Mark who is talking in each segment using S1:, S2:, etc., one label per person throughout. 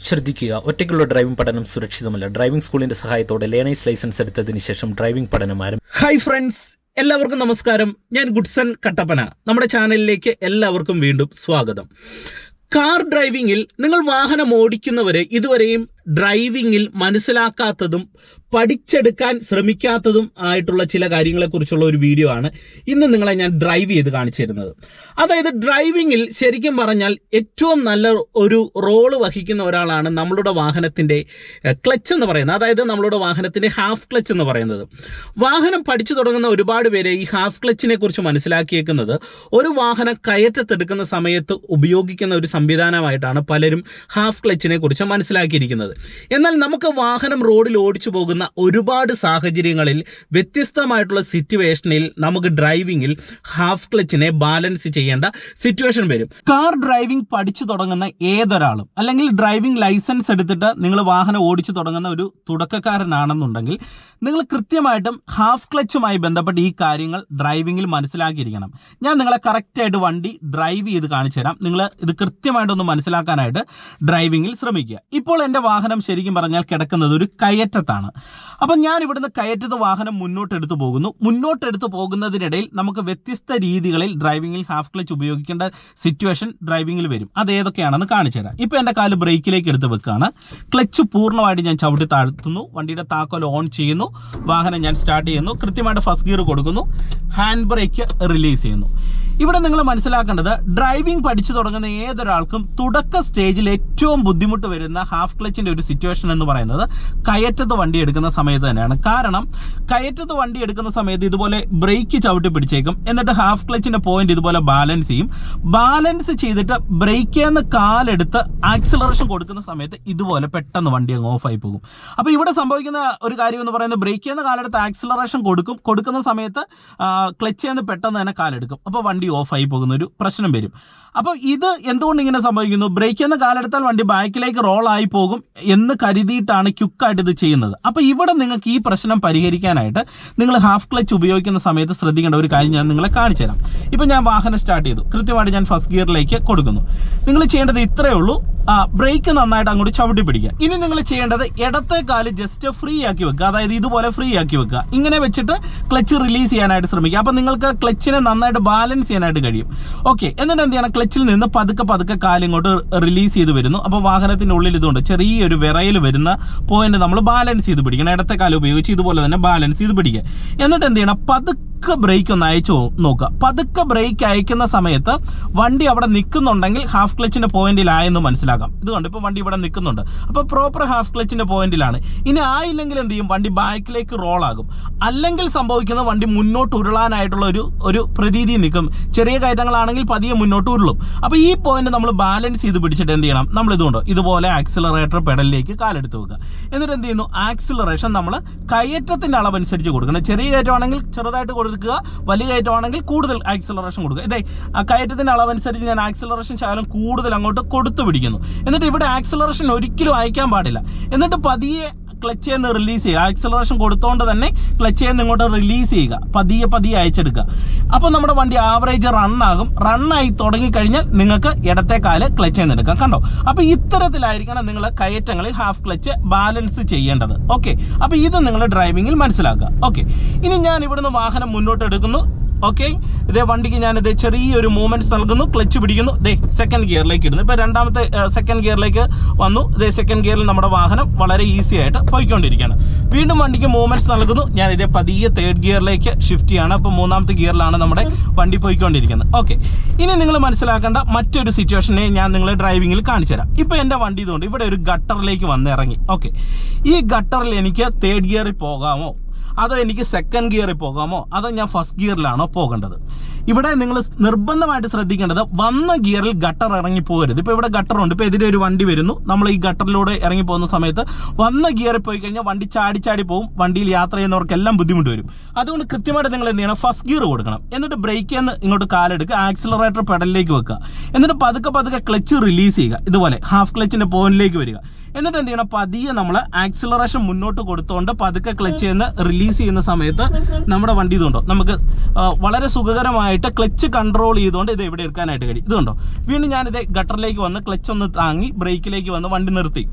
S1: ശ്രദ്ധിക്കുക. ഒറ്റയ്ക്കുള്ള ഡ്രൈവിംഗ് പഠനം സുരക്ഷിതമല്ല. ഡ്രൈവിംഗ് സ്കൂളിന്റെ സഹായത്തോടെ ലേണേഴ്സ് ലൈസൻസ് എടുത്തതിന് ശേഷം ഡ്രൈവിംഗ് പഠനം ആരംഭിക്കും
S2: ഹായ് ഫ്രണ്ട്സ് എല്ലാവർക്കും നമസ്കാരം. ഞാൻ ഗുഡ്സൺ കട്ടപ്പന. നമ്മുടെ ചാനലിലേക്ക് എല്ലാവർക്കും വീണ്ടും സ്വാഗതം. കാർ ഡ്രൈവിംഗിൽ നിങ്ങൾ വാഹനം ഓടിക്കുന്നവരെ ഇതുവരെയും ഡ്രൈവിംഗിൽ മനസ്സിലാക്കാത്തതും പഠിച്ചെടുക്കാൻ ശ്രമിക്കാത്തതും ആയിട്ടുള്ള ചില കാര്യങ്ങളെക്കുറിച്ചുള്ള ഒരു വീഡിയോ ആണ് ഇന്ന് നിങ്ങളെ ഞാൻ ഡ്രൈവ് ചെയ്ത് കാണിച്ചു തരുന്നത്. അതായത് ഡ്രൈവിങ്ങിൽ ശരിക്കും പറഞ്ഞാൽ ഏറ്റവും നല്ല ഒരു റോൾ വഹിക്കുന്ന ഒരാളാണ് നമ്മളുടെ വാഹനത്തിന്റെ ക്ലച്ച് എന്ന് പറയുന്നത്. അതായത് നമ്മളുടെ വാഹനത്തിന്റെ ഹാഫ് ക്ലച്ച് എന്ന് പറയുന്നത്. വാഹനം പഠിച്ചു തുടങ്ങുന്ന ഒരുപാട് പേരെ ഈ ഹാഫ് ക്ലച്ചിനെ കുറിച്ച് മനസ്സിലാക്കിയേക്കുന്നത് ഒരു വാഹനം കയറ്റത്തെടുക്കുന്ന സമയത്ത് ഉപയോഗിക്കുന്ന ഒരു സംവിധാനമായിട്ടാണ് പലരും ഹാഫ് ക്ലച്ചിനെ കുറിച്ച് മനസ്സിലാക്കിയിരിക്കുന്നത്. എന്നാൽ നമുക്ക് വാഹനം റോഡിൽ ഓടിച്ചു പോകുന്ന ഒരുപാട് സാഹചര്യങ്ങളിൽ വ്യത്യസ്തമായിട്ടുള്ള സിറ്റുവേഷനിൽ നമുക്ക് ഡ്രൈവിംഗിൽ ഹാഫ് ക്ലച്ചിനെ ബാലൻസ് ചെയ്യേണ്ട സിറ്റുവേഷൻ വരും. കാർ ഡ്രൈവിംഗ് പഠിച്ചു തുടങ്ങുന്ന ഏതൊരാളും അല്ലെങ്കിൽ ഡ്രൈവിംഗ് ലൈസൻസ് എടുത്തിട്ട് നിങ്ങൾ വാഹനം ഓടിച്ചു തുടങ്ങുന്ന ഒരു തുടക്കക്കാരനാണെന്നുണ്ടെങ്കിൽ നിങ്ങൾ കൃത്യമായിട്ടും ഹാഫ് ക്ലച്ചുമായി ബന്ധപ്പെട്ട് ഈ കാര്യങ്ങൾ ഡ്രൈവിംഗിൽ മനസ്സിലാക്കിയിരിക്കണം. ഞാൻ നിങ്ങളെ കറക്റ്റായിട്ട് വണ്ടി ഡ്രൈവ് ചെയ്ത് കാണിച്ചു തരാം. നിങ്ങൾ ഇത് കൃത്യമായിട്ടൊന്ന് മനസ്സിലാക്കാനായിട്ട് ഡ്രൈവിംഗിൽ ശ്രമിക്കുക. ഇപ്പോൾ എന്റെ ശരിക്കും പറഞ്ഞാൽ കിടക്കുന്നത് ഒരു കയറ്റത്താണ്. അപ്പം ഞാൻ ഇവിടുന്ന് കയറ്റത്ത് വാഹനം മുന്നോട്ടെടുത്ത് പോകുന്നു. മുന്നോട്ടെടുത്ത് പോകുന്നതിനിടയിൽ നമുക്ക് വ്യത്യസ്ത രീതികളിൽ ഡ്രൈവിംഗിൽ ഹാഫ് ക്ലച്ച് ഉപയോഗിക്കേണ്ട സിറ്റുവേഷൻ ഡ്രൈവിംഗിൽ വരും. അത് ഏതൊക്കെയാണെന്ന് കാണിച്ചു തരാം. ഇപ്പോൾ എന്റെ കാൽ ബ്രേക്കിലേക്ക് എടുത്ത് വെക്കുകയാണ് ക്ലച്ച് പൂർണമായിട്ട് ഞാൻ ചവിട്ടി താഴ്ത്തുന്നു. വണ്ടിയുടെ താക്കോൽ ഓൺ ചെയ്യുന്നു. വാഹനം ഞാൻ സ്റ്റാർട്ട് ചെയ്യുന്നു. കൃത്യമായിട്ട് ഫസ്റ്റ് ഗിയർ കൊടുക്കുന്നു. ഹാൻഡ് ബ്രേക്ക് റിലീസ് ചെയ്യുന്നു. ഇവിടെ നിങ്ങൾ മനസ്സിലാക്കേണ്ടത് ഡ്രൈവിംഗ് പഠിച്ചു തുടങ്ങുന്ന ഏതൊരാൾക്കും തുടക്ക സ്റ്റേജിൽ ഏറ്റവും ബുദ്ധിമുട്ട് വരുന്ന ഹാഫ് ക്ലച്ചിന്റെ ഒരു സിറ്റുവേഷൻ എന്ന് പറയുന്നത് കയറ്റത്ത് വണ്ടി എടുക്കുന്ന സമയത്ത് തന്നെയാണ്. കാരണം കയറ്റത്ത് വണ്ടി എടുക്കുന്ന സമയത്ത് ഇതുപോലെ ബ്രേക്ക് ചവിട്ടി പിടിച്ചേക്കും. എന്നിട്ട് ഹാഫ് ക്ലച്ചിന്റെ പോയിന്റ് ഇതുപോലെ ബാലൻസ് ചെയ്യും. ബാലൻസ് ചെയ്തിട്ട് ബ്രേക്കിൽ കാലെടുത്ത് ആക്സിലറേഷൻ കൊടുക്കുന്ന സമയത്ത് ഇതുപോലെ പെട്ടെന്ന് വണ്ടി അങ്ങ് ഓഫായി പോകും. അപ്പോൾ ഇവിടെ സംഭവിക്കുന്ന ഒരു കാര്യം എന്ന് പറയുന്നത് ബ്രേക്കിൽ നിന്ന് കാലെടുത്ത് ആക്സിലറേഷൻ കൊടുക്കും. കൊടുക്കുന്ന സമയത്ത് ക്ലച്ചിൽ നിന്ന് പെട്ടെന്ന് തന്നെ കാലെടുക്കും. അപ്പോൾ വണ്ടി ഓഫായി പോകുന്ന ഒരു പ്രശ്നം വരും. അപ്പോൾ ഇത് എന്തുകൊണ്ട് ഇങ്ങനെ സംഭവിക്കുന്നു? ബ്രേക്ക് ചെയ്യുന്ന കാലെടുത്താൽ വണ്ടി ബാക്കിലേക്ക് റോൾ ആയി പോകും എന്ന് കരുതിയിട്ടാണ് ക്യുക്കായിട്ട് ഇത് ചെയ്യുന്നത്. അപ്പോൾ ഇവിടെ നിങ്ങൾക്ക് ഈ പ്രശ്നം പരിഹരിക്കാനായിട്ട് നിങ്ങൾ ഹാഫ് ക്ലച്ച് ഉപയോഗിക്കുന്ന സമയത്ത് ശ്രദ്ധിക്കേണ്ട ഒരു കാര്യം ഞാൻ നിങ്ങളെ കാണിച്ചു തരാം. ഇപ്പോൾ ഞാൻ വാഹനം സ്റ്റാർട്ട് ചെയ്തു. കൃത്യമായിട്ട് ഞാൻ ഫസ്റ്റ് ഗിയറിലേക്ക് കൊടുക്കുന്നു. നിങ്ങൾ ചെയ്യേണ്ടത് ഇത്രയേ ഉള്ളൂ. ബ്രേക്ക് നന്നായിട്ട് അങ്ങോട്ട് ചവിട്ടി പിടിക്കുക. ഇനി നിങ്ങൾ ചെയ്യേണ്ടത് ഇടത്തെ കാൽ ജസ്റ്റ് ഫ്രീ ആക്കി വെക്കുക. അതായത് ഇതുപോലെ ഫ്രീ ആക്കി വെക്കുക. ഇങ്ങനെ വെച്ചിട്ട് ക്ലച്ച് റിലീസ് ചെയ്യാനായിട്ട് ശ്രമിക്കുക. അപ്പോൾ നിങ്ങൾക്ക് ക്ലച്ചിനെ നന്നായിട്ട് ബാലൻസ് ചെയ്യാനായിട്ട് കഴിയും. ഓക്കെ എന്നിട്ട് എന്ത് ചെയ്യണം? ക്ലച്ചിൽ നിന്ന് പതുക്കെ പതുക്കെ കാലിങ്ങോട്ട് റിലീസ് ചെയ്ത് വരുന്നു. അപ്പോൾ വാഹനത്തിന്റെ ഉള്ളിൽ ഇതുകൊണ്ട് ചെറിയൊരു വിറയിൽ വരുന്ന പോയിന്റ് നമ്മൾ ബാലൻസ് ചെയ്ത് പിടിക്കണം. ഇടത്തെ കാലം ഉപയോഗിച്ച് ഇതുപോലെ തന്നെ ബാലൻസ് ചെയ്ത് പിടിക്കുക. എന്നിട്ട് എന്ത് ചെയ്യണം? പതുക്കെ ബ്രേക്ക് ഒന്ന് അയച്ചു നോക്കുക പതുക്കെ ബ്രേക്ക് അയക്കുന്ന സമയത്ത് വണ്ടി അവിടെ നിൽക്കുന്നുണ്ടെങ്കിൽ ഹാഫ് ക്ലച്ചിന്റെ പോയിന്റിലായെന്ന് മനസ്സിലാക്കാം. ഇതുകൊണ്ട് ഇപ്പോൾ വണ്ടി ഇവിടെ നിൽക്കുന്നുണ്ട്. അപ്പോൾ പ്രോപ്പർ ഹാഫ് ക്ലച്ചിന്റെ പോയിന്റിലാണ് ഇനി ആയില്ലെങ്കിൽ എന്ത് ചെയ്യും? വണ്ടി ബാക്കിലേക്ക് റോൾ ആകും. അല്ലെങ്കിൽ സംഭവിക്കുന്ന വണ്ടി മുന്നോട്ട് ഉരുളാനായിട്ടുള്ള ഒരു ഒരു പ്രതീതി നിൽക്കും. ചെറിയ കയറ്റങ്ങളാണെങ്കിൽ പതിയെ മുന്നോട്ട് ഉരുളും. അപ്പോൾ ഈ പോയിന്റ് നമ്മൾ ബാലൻസ് ചെയ്ത് പിടിച്ചിട്ട് എന്ത് ചെയ്യണം? നമ്മൾ ഇതുകൊണ്ട് ഇതുപോലെ ആക്സിലറേറ്റർ പെഡലിലേക്ക് കാലെടുത്ത് വെക്കുക. എന്നിട്ട് എന്ത് ചെയ്യുന്നു? ആക്സിലറേഷൻ നമ്മൾ കയറ്റത്തിന്റെ അളവനുസരിച്ച് കൊടുക്കണം. ചെറിയ കയറ്റമാണെങ്കിൽ ചെറുതായിട്ട് കൊടുക്കുക വലിയ കയറ്റമാണെങ്കിൽ കൂടുതൽ ആക്സിലറേഷൻ കൊടുക്കുക. ഇതേ ആ കയറ്റത്തിന്റെ അളവനുസരിച്ച് ഞാൻ ആക്സിലറേഷൻ ശകലം കൂടുതൽ അങ്ങോട്ട് കൊടുത്തു പിടിക്കുന്നു. എന്നിട്ട് ഇവിടെ ആക്സിലറേഷൻ ഒരിക്കലും അയക്കാൻ പാടില്ല. എന്നിട്ട് പതിയെ ക്ലച്ച് ചെയ്യുന്ന റിലീസ് ചെയ്യുക. ആക്സിലറേഷൻ കൊടുത്തോണ്ട് തന്നെ ക്ലച്ച് ചെയ്യുന്ന ഇങ്ങോട്ട് റിലീസ് ചെയ്യുക. പതിയെ പതിയെ അയച്ചെടുക്കുക. അപ്പോൾ നമ്മുടെ വണ്ടി ആവറേജ് റണ്ണാകും റണ്ണായി തുടങ്ങിക്കഴിഞ്ഞാൽ നിങ്ങൾക്ക് ഇടത്തെ കാൽ ക്ലച്ച് എടുക്കാം. കണ്ടോ? അപ്പോൾ ഇത്തരത്തിലായിരിക്കണം നിങ്ങൾ കയറ്റങ്ങളിൽ ഹാഫ് ക്ലച്ച് ബാലൻസ് ചെയ്യേണ്ടത്. ഓക്കെ അപ്പോൾ ഇത് നിങ്ങൾ ഡ്രൈവിങ്ങിൽ മനസ്സിലാക്കുക. ഓക്കെ ഇനി ഞാൻ ഇവിടുന്ന് വാഹനം മുന്നോട്ട് എടുക്കുന്നു. ഓക്കെ ഇതേ വണ്ടിക്ക് ഞാൻ ഇതേ ചെറിയൊരു മൂവ്മെന്റ്സ് നൽകുന്നു. ക്ലച്ച് പിടിക്കുന്നു. ദേ സെക്കൻഡ് ഗിയറിലേക്ക് ഇടുന്നു. ഇപ്പൊ രണ്ടാമത്തെ സെക്കൻഡ് ഗിയറിലേക്ക് വന്നു. ഇതേ സെക്കൻഡ് ഗിയറിൽ നമ്മുടെ വാഹനം വളരെ ഈസി ആയിട്ട് പോയിക്കൊണ്ടിരിക്കുകയാണ്. വീണ്ടും വണ്ടിക്ക് മൂവ്മെന്റ്സ് നൽകുന്നു. ഞാൻ ഇതേ പതിയെ തേർഡ് ഗിയറിലേക്ക് ഷിഫ്റ്റ് ചെയ്യാണ്. അപ്പോൾ മൂന്നാമത്തെ ഗിയറിലാണ് നമ്മുടെ വണ്ടി പോയിക്കൊണ്ടിരിക്കുന്നത്. ഓക്കെ ഇനി നിങ്ങൾ മനസ്സിലാക്കേണ്ട മറ്റൊരു സിറ്റുവേഷനെ ഞാൻ നിങ്ങളെ ഡ്രൈവിംഗിൽ കാണിച്ചു തരാം. എന്റെ വണ്ടി ഇതുകൊണ്ട് ഇവിടെ ഒരു ഗട്ടറിലേക്ക് വന്ന് ഇറങ്ങി. ഓക്കെ ഈ ഗട്ടറിൽ എനിക്ക് തേർഡ് ഗിയറിൽ പോകാമോ? അതോ എനിക്ക് സെക്കൻഡ് ഗിയറിൽ പോകാമോ? അതോ ഞാൻ ഫസ്റ്റ് ഗിയറിലാണോ പോകേണ്ടത്? ഇവിടെ നിങ്ങൾ നിർബന്ധമായിട്ട് ശ്രദ്ധിക്കേണ്ടത് വന്ന ഗിയറിൽ ഗട്ടർ ഇറങ്ങി പോകരുത് ഇപ്പോൾ ഇവിടെ ഗട്ടറുണ്ട് ഇപ്പോൾ എതിരെ ഒരു വണ്ടി വരുന്നു. നമ്മൾ ഈ ഗട്ടറിലൂടെ ഇറങ്ങി പോകുന്ന സമയത്ത് വന്ന ഗിയറിൽ പോയി കഴിഞ്ഞാൽ വണ്ടി ചാടി ചാടി പോകും. വണ്ടിയിൽ യാത്ര ചെയ്യുന്നവർക്കെല്ലാം ബുദ്ധിമുട്ട് വരും. അതുകൊണ്ട് കൃത്യമായിട്ട് നിങ്ങൾ എന്ത് ചെയ്യണം? ഫസ്റ്റ് ഗിയർ കൊടുക്കണം. എന്നിട്ട് ബ്രേക്ക് നിന്ന് ഇങ്ങോട്ട് കാലെടുക്കുക. ആക്സിലറേറ്റർ പെഡലിലേക്ക് വെക്കുക. എന്നിട്ട് പതുക്കെ പതുക്കെ ക്ലച്ച് റിലീസ് ചെയ്യുക. ഇതുപോലെ ഹാഫ് ക്ലച്ചിന്റെ പോയിന്റിലേക്ക് വരിക. എന്നിട്ട് എന്ത് ചെയ്യണം? പതിയെ നമ്മൾ ആക്സിലറേഷൻ മുന്നോട്ട് കൊടുത്തുകൊണ്ട് പതുക്കെ ക്ലച്ച് ചെയ്യുന്ന റിലീസ് ചെയ്യുന്ന സമയത്ത് നമ്മുടെ വണ്ടി ഇതുണ്ടോ? നമുക്ക് വളരെ സുഖകരമായിട്ട് ആയിട്ട് ക്ലച്ച് കൺട്രോൾ ചെയ്തുകൊണ്ട് ഇത് ഇവിടെ എടുക്കാനായിട്ട് കഴിയും. ഇതുണ്ടോ? വീണ്ടും ഞാനിത് ഗട്ടറിലേക്ക് വന്ന് ക്ലച്ച് ഒന്ന് താങ്ങി ബ്രേക്കിലേക്ക് വന്ന് വണ്ടി നിർത്തി.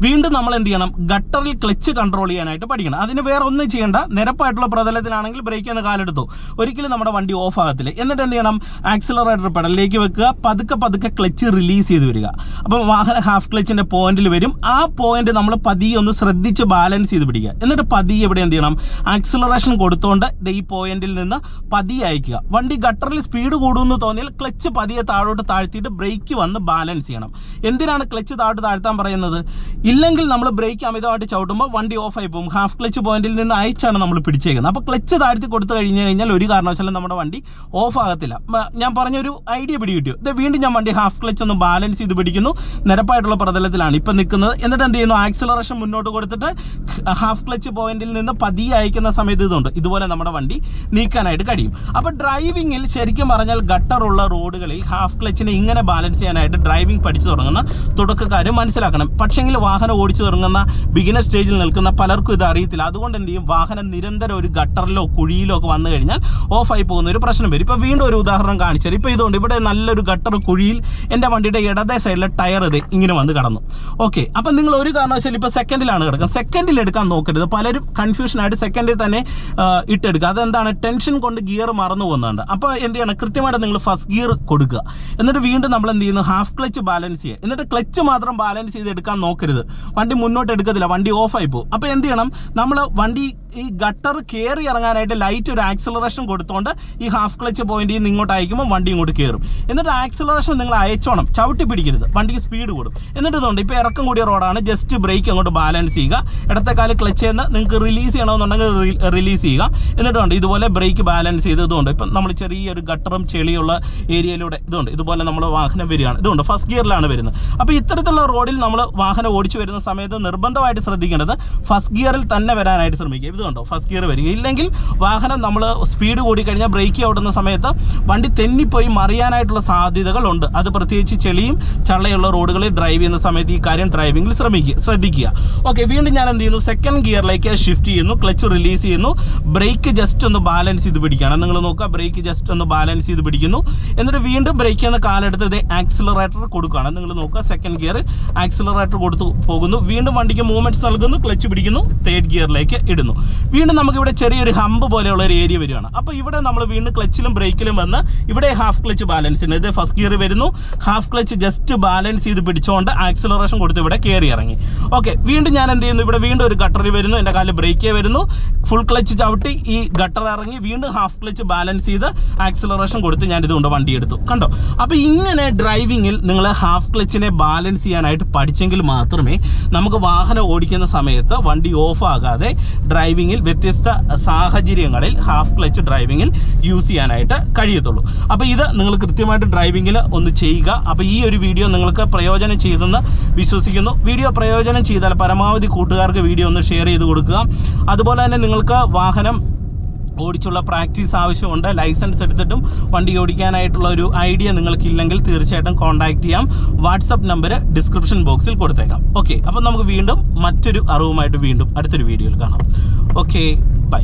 S2: വീണ്ടും നമ്മൾ എന്ത് ചെയ്യണം? ഗട്ടറിൽ ക്ലച്ച് കൺട്രോൾ ചെയ്യാനായിട്ട് പഠിക്കണം. അതിന് വേറെ ഒന്നും ചെയ്യേണ്ട. നിരപ്പായിട്ടുള്ള പ്രതലത്തിലാണെങ്കിൽ ബ്രേക്ക് എന്ന് കാലെടുത്തു. ഒരിക്കലും നമ്മുടെ വണ്ടി ഓഫ് ആകത്തില്ല. എന്നിട്ട് എന്ത് ചെയ്യണം? ആക്സിലറേറ്റർ പെടലിലേക്ക് വെക്കുക. പതുക്കെ പതുക്കെ ക്ലച്ച് റിലീസ് ചെയ്ത് വരിക. അപ്പം വാഹനം ഹാഫ് ക്ലച്ചിന്റെ പോയിന്റിൽ വരും. ആ പോയിന്റ് നമ്മൾ പതിയെ ഒന്ന് ശ്രദ്ധിച്ച് ബാലൻസ് ചെയ്ത് പിടിക്കുക. എന്നിട്ട് പതിയെ എവിടെ എന്ത് ചെയ്യണം? ആക്സിലറേഷൻ കൊടുത്തുകൊണ്ട് ഈ പോയിന്റിൽ നിന്ന് പതിയെ അയക്കുക. വണ്ടി ഗട്ടറിൽ സ്പീഡ് കൂടുമെന്ന് തോന്നിയാൽ ക്ലച്ച് പതിയെ താഴോട്ട് താഴ്ത്തിയിട്ട് ബ്രേക്ക് വന്ന് ബാലൻസ് ചെയ്യണം. എന്തിനാണ് ക്ലച്ച് താഴോട്ട് താഴ്ത്താൻ പറയുന്നത്? ഇല്ലെങ്കിൽ നമ്മൾ ബ്രേക്ക് അമിതമായിട്ട് ചവിട്ടുമ്പോൾ വണ്ടി ഓഫ് ആയി പോകും. ഹാഫ് ക്ലച്ച് പോയിന്റിൽ നിന്ന് അയച്ചാണ് നമ്മൾ പിടിച്ചേക്കുന്നത്. അപ്പോൾ ക്ലച്ച് താഴ്ത്തി കൊടുത്തു കഴിഞ്ഞ് കഴിഞ്ഞാൽ ഒരു കാരണവശാലും നമ്മുടെ വണ്ടി ഓഫ് ആകത്തില്ല. ഞാൻ പറഞ്ഞൊരു ഐഡിയ പിടി കിട്ടിയു ഇത് വീണ്ടും ഞാൻ വണ്ടി ഹാഫ് ക്ലച്ച് ഒന്ന് ബാലൻസ് ചെയ്ത് പിടിക്കുന്നു. നിരപ്പായിട്ടുള്ള പ്രതലത്തിലാണ് ഇപ്പം നിൽക്കുന്നത്. എന്നിട്ട് എന്ത് ചെയ്യുന്നു? ആക്സിലറേഷൻ മുന്നോട്ട് കൊടുത്തിട്ട് ഹാഫ് ക്ലച്ച് പോയിന്റിൽ നിന്ന് പതിയെ അയക്കുന്ന സമയത്ത് ഇതുണ്ട്. ഇതുപോലെ നമ്മുടെ വണ്ടി നീക്കാനായിട്ട് കഴിയും. അപ്പോൾ ഡ്രൈവിങ്ങിൽ ശരിക്കും പറഞ്ഞാൽ ഗട്ടറുള്ള റോഡുകളിൽ ഹാഫ് ക്ലച്ചിനെ ഇങ്ങനെ ബാലൻസ് ചെയ്യാനായിട്ട് ഡ്രൈവിംഗ് പഠിച്ചു തുടങ്ങുന്ന തുടക്കക്കാർ മനസ്സിലാക്കണം. പക്ഷെങ്കിൽ വാഹനം ഓടിച്ചു തുടങ്ങുന്ന ബിഗിനർ സ്റ്റേജിൽ നിൽക്കുന്ന പലർക്കും ഇത് അറിയത്തില്ല. അതുകൊണ്ട് എന്ത് ചെയ്യും? വാഹനം നിരന്തരം ഒരു ഗട്ടറിലോ കുഴിയിലോ ഒക്കെ വന്നു കഴിഞ്ഞാൽ ഓഫായി പോകുന്ന ഒരു പ്രശ്നം വരും. ഇപ്പോൾ വീണ്ടും ഒരു ഉദാഹരണം കാണിച്ചാൽ ഇപ്പോൾ ഇതുകൊണ്ട് ഇവിടെ നല്ലൊരു ഗട്ടർ കുഴിയിൽ എന്റെ വണ്ടിയുടെ ഇടതേ സൈഡിലെ ടയർ ഇത് ഇങ്ങനെ വന്ന് കടന്നു. ഓക്കെ അപ്പം നിങ്ങൾ ഒരു കാരണവശാലും ഇപ്പോൾ സെക്കൻഡിലാണ് കിടക്കുന്നത് സെക്കൻഡിൽ എടുക്കാൻ നോക്കരുത്. പലരും കൺഫ്യൂഷനായിട്ട് സെക്കൻഡിൽ തന്നെ ഇട്ടെടുക്കുക. അതെന്താണ്? ടെൻഷൻ കൊണ്ട് ഗിയർ മറന്നു പോകുന്നുണ്ട് അപ്പോൾ എന്ത് ചെയ്യണം? കൃത്യമായിട്ട് നിങ്ങൾ ഫസ്റ്റ് ഗിയർ കൊടുക്കുക. എന്നിട്ട് വീണ്ടും നമ്മൾ എന്ത് ചെയ്യുന്നു? ഹാഫ് ക്ലച്ച് ബാലൻസ് ചെയ്യുക. എന്നിട്ട് ക്ലച്ച് മാത്രം ബാലൻസ് ചെയ്ത് എടുക്കാൻ നോക്കരുത് വണ്ടി മുന്നോട്ട് എടുക്കത്തില്ല വണ്ടി ഓഫായി പോകും. അപ്പോൾ എന്ത് ചെയ്യണം? നമ്മൾ വണ്ടി ഈ ഗട്ടർ കയറി ഇറങ്ങാനായിട്ട് ലൈറ്റ് ഒരു ആക്സിലറേഷൻ കൊടുത്തുകൊണ്ട് ഈ ഹാഫ് ക്ലച്ച് പോയിന്റിൽ ഇങ്ങോട്ട് അയക്കുമ്പോൾ വണ്ടി ഇങ്ങോട്ട് കയറും എന്നിട്ട് ആക്സിലറേഷൻ നിങ്ങൾ അയച്ചോണം. ചവിട്ടി പിടിക്കരുത്. വണ്ടിക്ക് സ്പീഡ് കൂടും. എന്നിട്ട് ഇതുകൊണ്ട് ഇപ്പോൾ ഇറക്കം കൂടിയ റോഡാണ് ജസ്റ്റ് ബ്രേക്ക് അങ്ങോട്ട് ബാലൻസ് ചെയ്യുക. ഇടത്തെ കാൽ ക്ലച്ച് ചെയ്യുന്ന നിങ്ങൾക്ക് റിലീസ് ചെയ്യണമെന്നുണ്ടെങ്കിൽ റിലീസ് ചെയ്യുക. എന്നിട്ടുണ്ട് ഇതുപോലെ ബ്രേക്ക് ബാലൻസ് ചെയ്ത് ഇതുകൊണ്ട് ഇപ്പം നമ്മൾ ചെറിയൊരു ഗട്ടറും ചെളിയുള്ള ഏരിയയിലൂടെ ഇതുണ്ട്. ഇതുപോലെ നമ്മൾ വാഹനം വരികയാണ്. ഇതുകൊണ്ട് ഫസ്റ്റ് ഗിയറിലാണ് വരുന്നത്. അപ്പോൾ ഇത്തരത്തിലുള്ള റോഡിൽ നമ്മൾ വാഹനം ഓടിച്ചു വരുന്ന സമയത്ത് നിർബന്ധമായിട്ട് ശ്രദ്ധിക്കേണ്ടത് ഫസ്റ്റ് ഗിയറിൽ തന്നെ വരാനായിട്ട് ശ്രമിക്കുക. ഇതുണ്ടോ ഫസ്റ്റ് ഗിയർ വരിക. ഇല്ലെങ്കിൽ വാഹനം നമ്മൾ സ്പീഡ് കൂടിക്കഴിഞ്ഞാൽ ബ്രേക്ക് ഔട്ടുന്ന സമയത്ത് വണ്ടി തെന്നിപ്പോയി മറിയാനായിട്ടുള്ള സാധ്യതകളുണ്ട്. അത് പ്രത്യേകിച്ച് ചെളിയും ചള്ളയുള്ള റോഡുകളിൽ ഡ്രൈവ് ചെയ്യുന്ന സമയത്ത് ഈ കാര്യം ഡ്രൈവിംഗിൽ ശ്രമിക്കുക ശ്രദ്ധിക്കുക. ഓക്കെ വീണ്ടും ഞാൻ എന്ത് ചെയ്യുന്നു? സെക്കൻഡ് ഗിയറിലേക്ക് ഷിഫ്റ്റ് ചെയ്യുന്നു ക്ലച്ച് റിലീസ് ചെയ്യുന്നു. ബ്രേക്ക് ജസ്റ്റ് ഒന്ന് ബാലൻസ് ചെയ്ത് പിടിക്കുകയാണ്. നിങ്ങൾ നോക്കുക ബ്രേക്ക് ജസ്റ്റ് ഒന്ന് ബാലൻസ് ചെയ്ത് പിടിക്കുന്നു. എന്നിട്ട് വീണ്ടും ബ്രേക്ക് ചെയ്യുന്ന കാലെടുത്ത് ഇത് ആക്സിലറേറ്റർ കൊടുക്കുകയാണ്. നിങ്ങൾ നോക്കുക സെക്കൻഡ് ഗിയർ ആക്സിലറേറ്റർ കൊടുത്ത് പോകുന്നു. വീണ്ടും വണ്ടിക്ക് മൂവ്മെന്റ്സ് നൽകുന്നു ക്ലച്ച് പിടിക്കുന്നു തേർഡ് ഗിയറിലേക്ക് ഇടുന്നു. വീണ്ടും നമുക്ക് ഇവിടെ ചെറിയൊരു ഹമ്പ് പോലെയുള്ള ഒരു ഏരിയ വരികയാണ്. അപ്പോൾ ഇവിടെ നമ്മൾ വീണ്ടും ക്ലച്ചിലും ബ്രേക്കിലും വന്ന് ഇവിടെ ഹാഫ് ക്ലച്ച് ബാലൻസ് ചെയ്യുന്നത് ഇത് ഫസ്റ്റ് ഗിയർ വരുന്നു. ഹാഫ് ക്ലച്ച് ജസ്റ്റ് ബാലൻസ് ചെയ്ത് പിടിച്ചുകൊണ്ട് ആക്സിലറേഷൻ കൊടുത്ത് ഇവിടെ കയറി ഇറങ്ങി. ഓക്കെ വീണ്ടും ഞാൻ എന്ത് ചെയ്യുന്നു? ഇവിടെ വീണ്ടും ഒരു ഗട്ടറിൽ വരുന്നു. എന്റെ കാലിൽ ബ്രേക്കേ വരുന്നു. ഫുൾ ക്ലച്ച് ചവിട്ടി ഈ ഗട്ടർ ഇറങ്ങി വീണ്ടും ഹാഫ് ക്ലച്ച് ബാലൻസ് ചെയ്ത് ആക്സിലറേഷൻ കൊടുത്ത് ഞാൻ ഇതുകൊണ്ട് വണ്ടി എടുത്തു. കണ്ടോ? അപ്പോൾ ഇങ്ങനെ ഡ്രൈവിങ്ങിൽ നിങ്ങൾ ഹാഫ് ക്ലച്ചിനെ ബാലൻസ് ചെയ്യാനായിട്ട് പഠിച്ചെങ്കിൽ മാത്രമേ നമുക്ക് വാഹനം ഓടിക്കുന്ന സമയത്ത് വണ്ടി ഓഫ് ആകാതെ ഡ്രൈവിങ്ങിൽ വ്യത്യസ്ത സാഹചര്യങ്ങളിൽ ഹാഫ് ക്ലച്ച് ഡ്രൈവിങ്ങിൽ യൂസ് ചെയ്യാനായിട്ട് കഴിയത്തുള്ളൂ. അപ്പോൾ ഇത് നിങ്ങൾ കൃത്യമായിട്ട് ഡ്രൈവിങ്ങിൽ ഒന്ന് ചെയ്യുക. അപ്പോൾ ഈ ഒരു വീഡിയോ നിങ്ങൾക്ക് പ്രയോജനം ചെയ്തെന്ന് വിശ്വസിക്കുന്നു. വീഡിയോ പ്രയോജനം ചെയ്താൽ പരമാവധി കൂട്ടുകാർക്ക് വീഡിയോ ഒന്ന് ഷെയർ ചെയ്ത് കൊടുക്കുക. അതുപോലെ തന്നെ നിങ്ങൾക്ക് വാഹനം ഓടിച്ചുള്ള പ്രാക്ടീസ് ആവശ്യമുണ്ട്. ലൈസൻസ് എടുത്തിട്ടും വണ്ടി ഓടിക്കാനായിട്ടുള്ള ഒരു ഐഡിയ നിങ്ങൾക്കില്ലെങ്കിൽ തീർച്ചയായിട്ടും കോൺടാക്ട് ചെയ്യാം. വാട്സപ്പ് നമ്പർ ഡിസ്ക്രിപ്ഷൻ ബോക്സിൽ കൊടുത്തേക്കാം. ഓക്കെ അപ്പം നമുക്ക് വീണ്ടും മറ്റൊരു അറിവുമായിട്ട് വീണ്ടും അടുത്തൊരു വീഡിയോയിൽ കാണാം. Okay bye